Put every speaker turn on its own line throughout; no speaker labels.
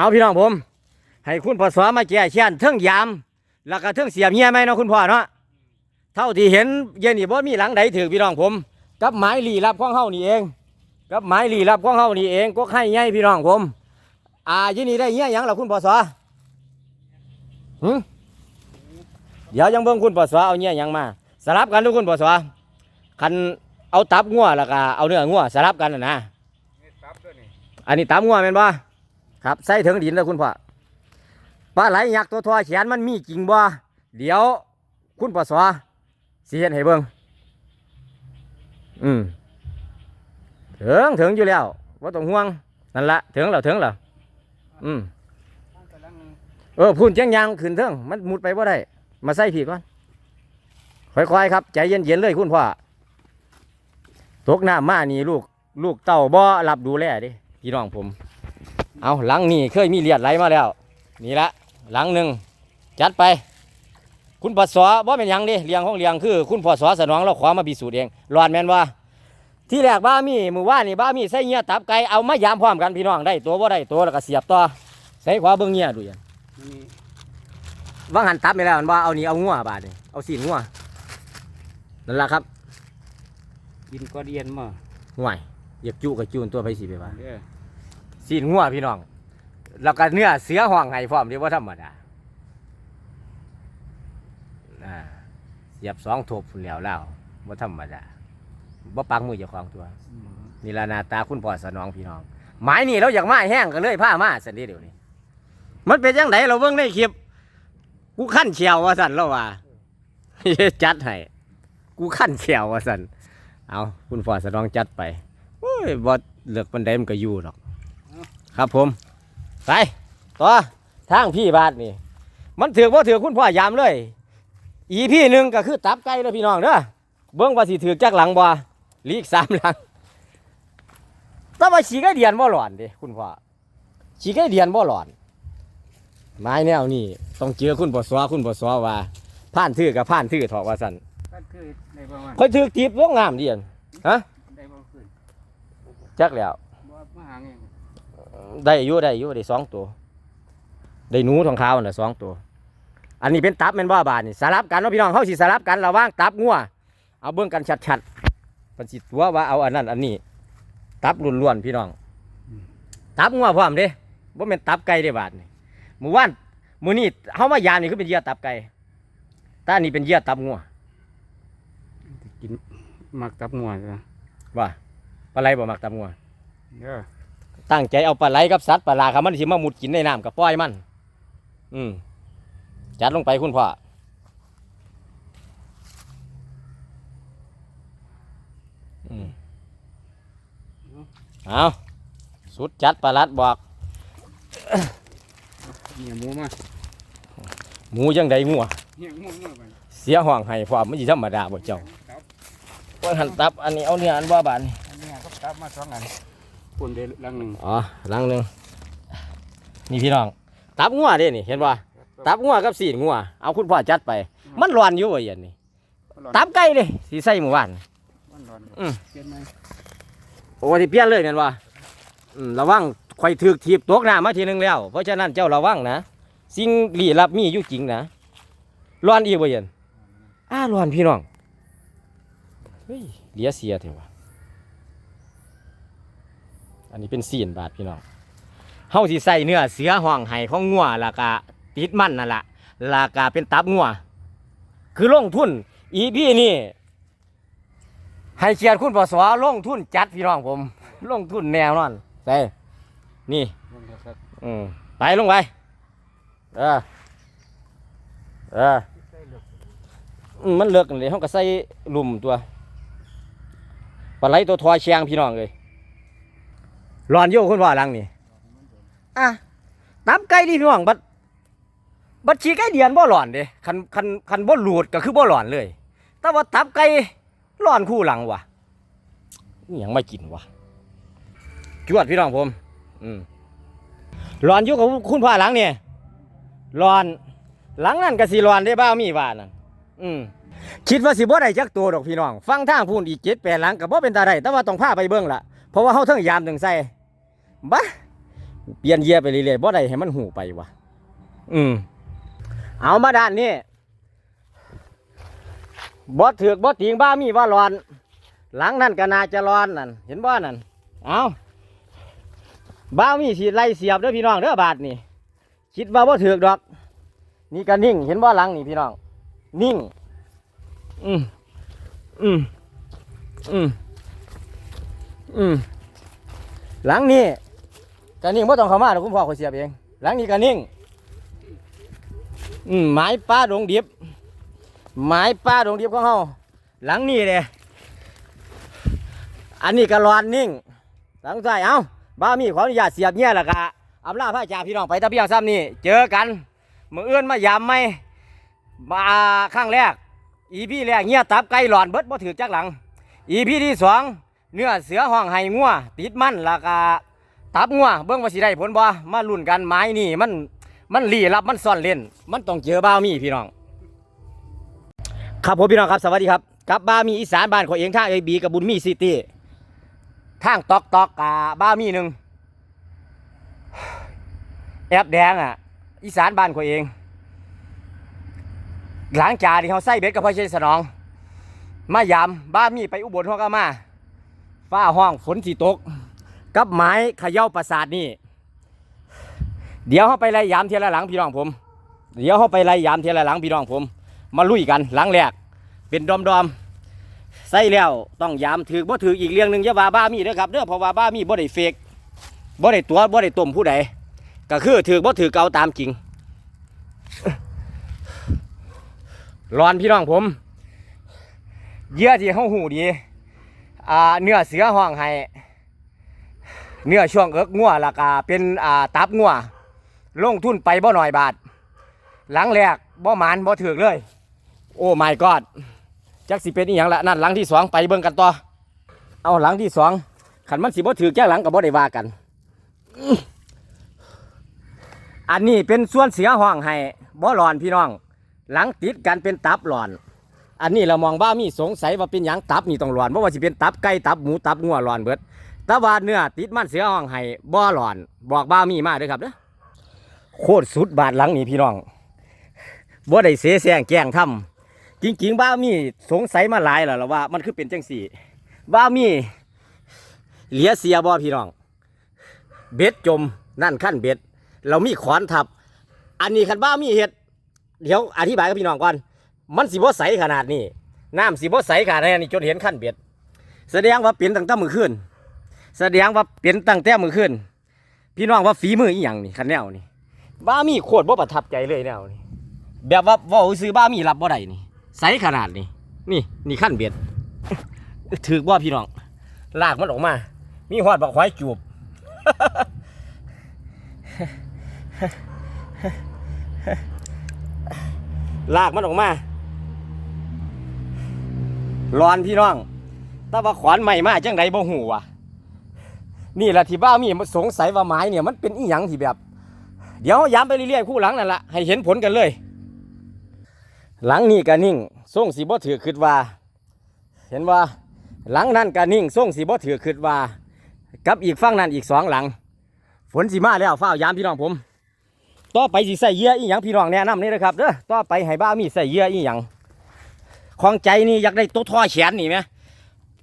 เอาพี่น้องผม ให้คุณพ่อสอมาแก่เชียนเทิงยาม แล้วก็เทิงเสียบเมียไหมเนาะคุณพ่อเนาะเท่าที่เห็นเย็นนี่บ่มีหลังใดถือพี่น้องผม กับหมายลี้ลับข้องเฮานี่เองกับหมายลี้ลับข้องเฮานี่เองก็ให้ใหญ่พี่น้องผม อ่ายินนี่ได้เงี้ยยังล่ะคุณพ่อสอหึเดี๋ยวยังเบิ่งคุณพ่อสอเอาเงี้ยยังมาสลับกันทุกคุณพ่อสอคันเอาตับงัวแล้วก็เอาเนื้องัวสลับกันนะนะอันนี้ตามงัวแม่นบ่ ครับใส่ถึงดินแล้วคุณพ่อปลาไหลยักษ์ตัวทอแขนมันมีจริงบ่เดี๋ยวคุณพ่อสอสิเฮ็ดให้เบิ่งอืมถึงถึงอยู่แล้วบ่าต้องห่วงนั่นละถึงแล้วถึงแล้วอืมเออพูนเจังยางขึ้นเถิงมันมุดไปบ่ได้ มาใส่ผีก่อนค่อยๆครับ ใจเย็นๆเลยคุณพ่อตกน้ำมานี่ลูก ลูกเต่าบ่รับดูแลดิพี่น้องผม เอาหลังนี่เคยมีเลียดไหลมาแล้ว นี่ละหลังหนึ่งจัดไป คุณพ่อสอบ่เป็นหยังเดิเลี้ยงของเลี้ยงคือ คุณพ่อสอสนองเราขอมาพิสูจน์เองรอดแม่นว่า ที่แรกบ้ามีมือว่านี่บ้ามีใส่เงี้ยตับไก่เอามายามพร้อมกันพี่น้องได้ตัวบ่ได้ตัวแล้วก็เสียบต่อใส่ขวาเบิ่งเงี้ยดูยัน
นี่
ว่างหันตับไปแล้วมันว่าเอานี่เอางัวบาดนี่เอาสีนงัวนั่นแหละครับ
กินก็เดียนมา
ห่วยอยากจุกับจูนตัวไปสิไปว่า
เด้อ
สีนงัวพี่น้อง แล้วก็เนื้อเสือห่องไห้พร้อมเดียวว่าธรรมดาอ่าเสียบสองทบพุ่นแล้วแล้วว่าธรรมดาบ่ปักมือเจ้าของตัวนี่ละนาตาคุณพ่อสนองพี่น้องหมายนี่เราอยากมาแห้งกันเลยผ้ามาสันนี้เดี๋ยวนี้ มันเป็นยังไงเราเบิ่งในคลิปกูขั้นเชียวว่าสันเราว่าจัดให้กูขั้นเชียวว่าสันเอาคุณพ่อสนองจัดไปโอ้ยบ่เลือกปันไดมันก็อยู่หรอก ครับผม ไปต่อทางพี่บาทนี่ มันถือว่าถือคุณพ่อยามเลย อีพี่หนึ่งก็คือตับไก่แล้วพี่น้องเด้อเบิ่งว่าสิถือจักหลังบ่ลีกสามหลังแต่ว่าฉีกไอเดียนบ่หลอนเดิคุณพ่อฉีกไอเดียนบ่หลอน ไม้แนวนี้ต้องเจอคุณบ่สวคุณบ่สวว่าผ่านถือกับผ่านถือถอกว่าสั่น
ก็คือได้ประมาณ
ค่อยถือตีบลงงามเดียน
ได้บ่ขึ้น
จักแล้ว
บ่มาหาเอง
ได้อยู่ได้อยู่ได้สองตัว ได้หนูทองขาวน่ะสองตัว อันนี้เป็นตับแม่นบ่บาดนี่สลับกันเนาะพี่น้องเฮาสิสลับกันระหว่างตับงัวเอาเบิ่งกันชัดๆมันสิตัวว่าเอาอันนั้น อันนี้ ตับล้วนๆพี่น้อง ตับงัวพร้อมเด้บ่แม่นตับไก่เด้บาดนี่มื้อวานมื้อนี้เฮามายามนี่คือเป็นเหยื่อตับไก่แตาอันนี้เป็นเหยื่อตับงัว
กินมักตับงัวจ้ะ
ว่าปลาไหลบ่มักตับงัว
เด้อ
ตั้งใจเอาปลาไหลกับสัตว์ปลาลาครับมันสิมามุดกินในน้ำกับปล่อยมัน อืมจัดลงไปคุณพ่ออืมเอาสุดจัดปลาลัดบอก
เนี่ยหมูมา
หมูยังใดงัว
เนี่ยหมูมาไป
เสียห่วงให้ความไม่ใช่ธรรมดาบ่เจ้า
ตับ
ว่าหันตับอันนี้เอาเนื้ออันบ่บาน
อันนี้ก็ตับมาสองอัน ปุ่นได้ลังหนึง
อ๋อลังหนึ่งนี่พี่น้อง ตับงัวเด้นี่เห็นป่ะตับงัวกับสีนงัวเอาคุณพ่อจัดไป มันร้อนอยู่ว่าอย่างนี้ตับไก่เลยสีใส่หมู่บ้าน
มันร้อน
อืม
เปลี่ยนไหม
โอ้ที่เปลี่ยนเลยแม่นว่าอืมระวังคอยถือกทีบตกน้ำมาทีหนึงแล้ว เพราะฉะนั้นเจ้าระวังนะสิ่งลี้ลับมีอยู่จริงนะร้อนอีกบ่เย็นอ้าร้อนพี่น้องเฮ้ยเหลียเสียเถอะวะ อันนี้เป็นสีนบาทพี่น้องเฮาสิใส่เนื้อเสือห่องไห้ของงัวแล้วก็ติดมันนั่นล่ะแล้วก็เป็นตับงัวคือลงทุนอีพี่นี่ให้เกียรติคุณปสวลงทุนจัดพี่น้องผม ลงทุนแนวนอนใส่นี่อืมไปลงไปเออเออมันเลิกกันเลยเขาก็ใส่หลุมตัวปลาไหลตัวทอยเชียงพี่น้องเลย ร้อนโยคุณว่าหลังนี่อะตับไก่ดิพี่น้องบัดบัดชีไก่เดียนบ่หลอนเด้คันคันคันบ่หลุดก็คือบ่หลอนเลย แต่ว่าตับไก่ร้อนคู่หลังว่ะนี่ยังไม่กินว่ะจวดพี่น้องผม อืมร้อนอยู่กับคุณพ่อหลังเนี่ยร้อนหลังนั่นก็สิร้อนได้บ้ามีว่านั่นอืมคิดว่าสิบ่ได้จักตัวดอกพี่น้อง ฟังทางพูนอีกเจ็ดแปดหลังก็บ่เป็นตาได้แต่ว่าต้องพาไปเบิ่งล่ะเพราะว่าเฮาเทั้งยามถึงใส่ บ้าเปลี่ยนเหยียไปเรื่อยๆบ่ได้ให้มันหูไปวะอืมเอามาด้านนี้บ่ถือกบ่ติงบ้ามีว่าร้อน หลังนั่นก็น่าจะร้อนนั่นเห็นบ่นั่นเอาบ้ามีสิไล่เสียบเด้อพี่น้องเด้อบาทนี่คิดว่าบ่ถือกดอก นี่ก็นิ่ง เห็นบ่หลังนี่พี่น้อง นิ่ง อืมอืมอืมอืมหลังนี้ ก็นิ่งบ่ต้องเข้ามาหรอกคุณพ่อเขาเสียบเอง หลังนี้ก็นิ่งอืมไม้ป้าดงดิบไม้ป้าดงดิบของเฮาหลังนี้เด้อันนี้ก็รอนนิ่ง หลังใต้เอ้าบ้ามีขออนุญาตเสียบเงี้ยแหละกะอำลาพระจ่าพี่น้องไปตะเบียงซ้ำนี่เจอกันมือเอื่นมายามไหมมาครั้งแรก อีพี่แรกเงี้ยตับไก่หลอนเบิดบ่ถือจักหลัง อีพี่ที่สองเนื้อเสือห้องไห้งัวติดมันล้วก็ ตับงัวเบิ่งว่าสิได้ผลบ่มาลุ้นกันไม้นี่มันมันลี้ลับมันซ่อนเล่น มันต้องเจอบ้ามีพี่น้อง ครับผมพี่น้องครับสวัสดีครับกับบ้ามีอีสานบ้านของเองทางไอบีกับบุญมีซิตี้ทางตอกตอกกาบ้ามีหนึ่งแอบแดงอะ อีสานบ้านของเอง หลังจากที่เขาใส่เบ็ดกับพ่อเชยสนอง มายามบ้ามีไปอุบลห้องก็มาฟ้าห้องฝนสีตก กับไม้เขย่าประสาทนี่ เดี๋ยวเขาไปไล่ยามเทียละหลังพี่น้องผม เดี๋ยวเขาไปไล่ยามเทียละหลังพี่น้องผม มาลุยกันหลังแรก เป็นดอมดอมๆใส่แล้วต้องยามถือบ่ถืออีกเรื่องหนึ่งจะว่าบ้ามีเด้อครับเด้อเพราะว่าบ้ามีบ่ได้เฟกบ่ได้ตัวบ่ได้ต้มผู้ใดก็คือถือบ่ถือเกาตามจริงร้อนพี่น้องผมเยื่อที่เฮาหูดีอ่าเนื้อเสือห้องให้ เนื้อช่วงเอิกงัวแล้วก็เป็นอ่าตับงัวลงทุนไปบ่หน่อยบาท หลังแรกบ่หมานบ่ถือเลย โอ้ my god จักสิเป็นอีหยังละนั่นหลังที่สองไปเบิ่งกันต่อเอาหลังที่สองขันมันสิบ่ถือแจ้หลังกับบ่ได้ว่ากัน อันนี้เป็นส่วนเสียห้องให้บ่หลอนพี่น้อง หลังติดกันเป็นตับหลอน อันนี้เรามองบ้ามีสงสัยว่าเป็นหยังตับนี่ต้องหลอนเพราะว่าสิเป็นตับไก่ตับหมูตับงัวหลอนเบิด ต่ว่าเนื้อติดมันเสียห้องให้บ่หลอน บอกบ้ามีมาเด้อครับเด้อโคตรสุดบาทหลังนี่พี่น้องบ่ได้เสแสงแกงทำจริงๆบ้ามีสงสัยมาหลายแล้วล่ะว่า มันคือเป็นจังสี่บ้ามี เหลียเสียบ่พี่น้อง เบ็ดจมนั่นขั้นเบ็ด เรามีขอนทับ อันนี้คันบ้ามีเห็ดเดี๋ยวอธิบายกับพี่น้องก่อน มันสิบ่ใสขนาดนี้น้ำสิบ่ใสขนาดนี้จนเห็นขั้นเบ็ด แสดงว่าเป็นตั้งแต่มือขึ้น แสดงว่าเป็นตั้งแต่มือขึ้น พี่น้องว่าฝีมืออีหยังนี่คันแนวนี่บ้ามีโคตรบ่ประทับใจเลยแนวนี่แบบว่าว่าซื้อบ้ามีรับบ่ได้นี่ใสขนาดนี้นี่นี่ขั้นเบ็ดถือว่าพี่น้องลากมันออกมา มีหอดบักหอยจูบลากมันออกมาร้อนพี่น้อง แต่ว่าขวานใหม่มาจังไดบ่หูวะ นี่แหละที่บ้ามีมันสงสัยว่าไม้เนี่ยมันเป็นอีหยังที่แบบ เดี๋ยวย้ำไปเรื่อยๆคู่หลังนั่นละให้เห็นผลกันเลย หลังนี้ก็นิ่งส่งสีบ่ถือคิดว่า เห็นว่า หลังนั้นก็นิ่งส่งสีบ่ถือคิดว่า กับอีกฝั่งนั้นอีกสองหลัง ฝนสีมาแล้วฝ้ายามพี่น้องผม ต่อไปสิใส่เยื่ออีหยังพี่น้องแนะนำนี่นะครับเด้อต่อไปให้บ้ามีใส่เยื่ออีหยังของใจนี่อยากได้ตัวท่อแขนนี่ไหม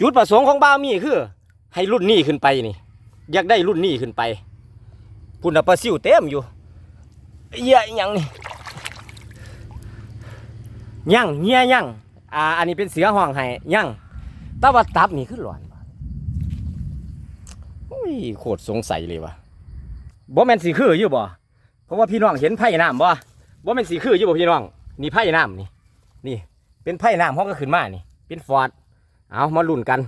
จุดประสงค์ของบ้ามีคือ ให้รุ่นนี้ขึ้นไปนี่ อยากได้รุ่นนี้ขึ้นไปพุ่นน่ะปลาซิวเต็มอยู่เหยื่ออีหยังนี่ยังเงี้ยยังอ่าอันนี้เป็นเสือห้องให้ยังต่ว่าตับนี่คือหลอนโอ้ยโคตรสงสัยเลยวะบ่แมนสีคืออยู่บ่เพราะว่าพี่น้องเห็นไผ่น้ำบ่ว่าเป็นสีคืออยู่บ่พี่น้องนี่ไผ่น้ำนี่นี่ เป็นไผ่น้ำเขาก็ขึ้นมานี่ เป็นฟอร์ดเอามาลุ้นกัน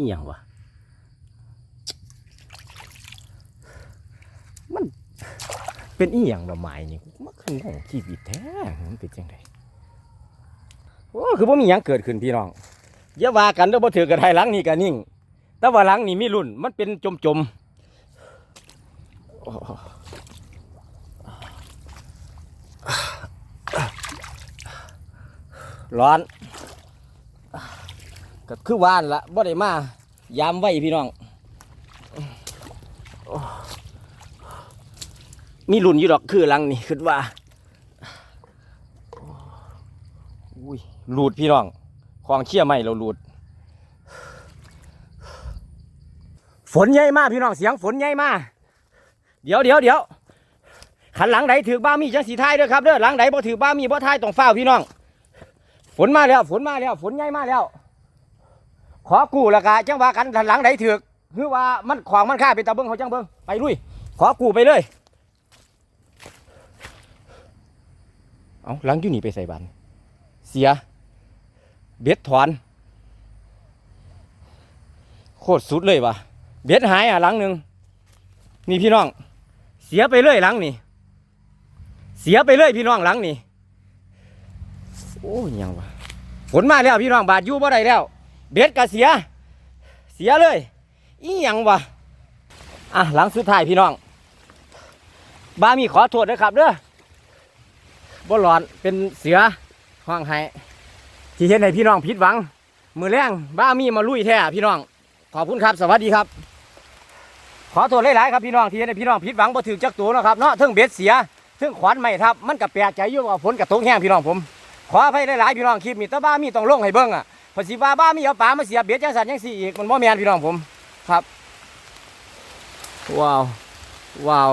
อีหยังวะมันเป็นอีหยังละไม้นี่มันคือของชีวิตแท้มันเป็นจังไดโอ้คือบ่มีหยังเกิดขึ้นพี่น้องอย่าว่ากันเด้อบ่ถือกระไดหลังนี่ก็นิ่ง แต่ว่าหลังนี่มีรุ่น มันเป็นจมๆร้อน ก็คือว่านละบ่ได้มายามไว้พี่น้อง มีหลุนอยู่ดอกคือลังนี่คือว่าอุ้ยหลุดพี่น้องของเชี่ยไม่เราหลุด ฝนใหญ่มากพี่น้องเสียงฝนใหญ่มากเดี๋ยวเดี๋ยวเดี๋ยวขันหลังไหนถือบ้ามีจังสีไทยด้วยครับเด้อหลังไหนบ่ถือบ้ามีบ่ท้ายต้องเฝ้าพี่น้อง ฝนมาแล้ว ฝนมาแล้ว ฝนใหญ่มากแล้ว ขอกู้และกะจังว่ากันหลังไหนถือคือว่ามันขวางมันค่าเป็นตาเบิ้งเขาจังเบิ้งไปลุยขอกู้ไปเลยเอาหลังอยู่นี่ไปใส่บันเสีย เบ็ดถอน โคตรสุดเลยวะเบ็ดหายอะหลังหนึ่งนี่พี่น้อง เสียไปเลยหลังนี่เสียไปเลยพี่น้องหลังนี่โอ้ยยังวะฝนมาแล้วพี่น้องบาดยู่บ่ได้แล้ว เบ็ดก็เสีย เสียเลย อีหยังวะอะหลังสุดท้ายพี่น้องบ้ามีขอโทษนะครับเด้อบ่หลอนเป็นเสือห้องไห้ที่เห็นให้พี่น้องผิดหวัง มือแรงบ้ามีมาลุยแท้พี่น้อง ขอบคุณครับ สวัสดีครับ ขอโทษหลายๆครับพี่น้องที่เห็นให้พี่น้องผิดหวังบ่ถึงจักตัวนะครับเนาะเทิงเบ็ดเสียเทิงขวานไม่ทับ มันก็แปลกใจอยู่ว่าฝนกระตกแห้งพี่น้องผม ขออภัยหลายๆพี่น้องคลิปนี้แต่บ้ามีต้องลงให้เบิ่งอะ พอสิว่าบ้ามีเอาปลามาเสียเบียดจังสันจังสี่อีกมันบ่แมนพี่น้องผมครับ ว้าว ว้าว